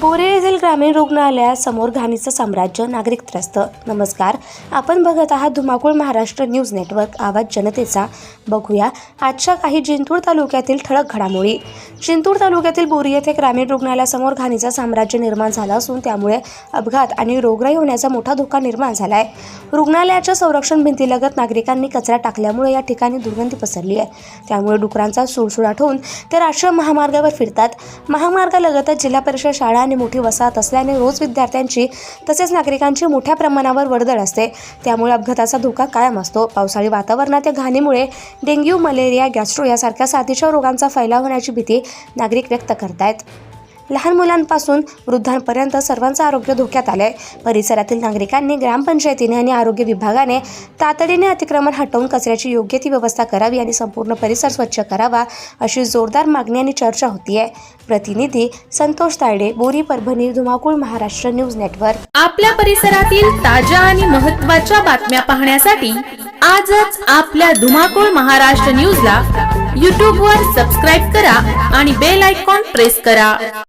बोरे येथील ग्रामीण रुग्णालयासमोर घाणीचं साम्राज्य नागरिक त्रस्त नमस्कार. आपण बघत आहात धुमाकूळ महाराष्ट्र न्यूज नेटवर्क. आवाज जनतेचा. बघूया आजच्या काही जिंतूर तालुक्यातील ठळक घडामोडी. जिंतूर तालुक्यातील बोरी येथे ग्रामीण रुग्णालयासमोर घाणीचं साम्राज्य निर्माण झालं असून त्यामुळे अपघात आणि रोगराई होण्याचा मोठा धोका निर्माण झाला आहे रुग्णालयाच्या संरक्षण भिंतीलगत नागरिकांनी कचरा टाकल्यामुळे या ठिकाणी दुर्गंधी पसरली आहे. त्यामुळे डुकरांचा सुळसुळाट होऊन ते राष्ट्रीय महामार्गावर फिरतात. महामार्गालगतच जिल्हा परिषद शाळा आणि मोठी वसाहत असल्याने रोज विद्यार्थ्यांची तसेच नागरिकांची मोठ्या प्रमाणावर वर्दळ असते. त्यामुळे अपघाताचा धोका कायम असतो. पावसाळी वातावरणात या घाणीमुळे डेंग्यू मलेरिया गॅस्ट्रो यासारख्या साथीच्या रोगांचा फैलाव होण्याची भीती नागरिक व्यक्त करतायत. लहान मुलांपासून वृद्धांपर्यंत सर्वांचं आरोग्य धोक्यात आलं आहे परिसरातील नागरिकांनी ग्रामपंचायतीने आणि आरोग्य विभागाने तातडीने अतिक्रमण हटवून कचऱ्याची योग्य ती व्यवस्था करावी आणि संपूर्ण परिसर स्वच्छ करावा अशी जोरदार मागणी आणि चर्चा होती आहे प्रतिनिधी संतोष तायडे बोरी परभणी धुमाकूळ महाराष्ट्र न्यूज नेटवर्क. आपल्या परिसरातील ताज्या आणि महत्त्वाच्या बातम्या पाहण्यासाठी आजच आपल्या धुमाकूळ महाराष्ट्र न्यूजला यूट्यूबवर सबस्क्राईब करा आणि बेल आयकॉन प्रेस करा.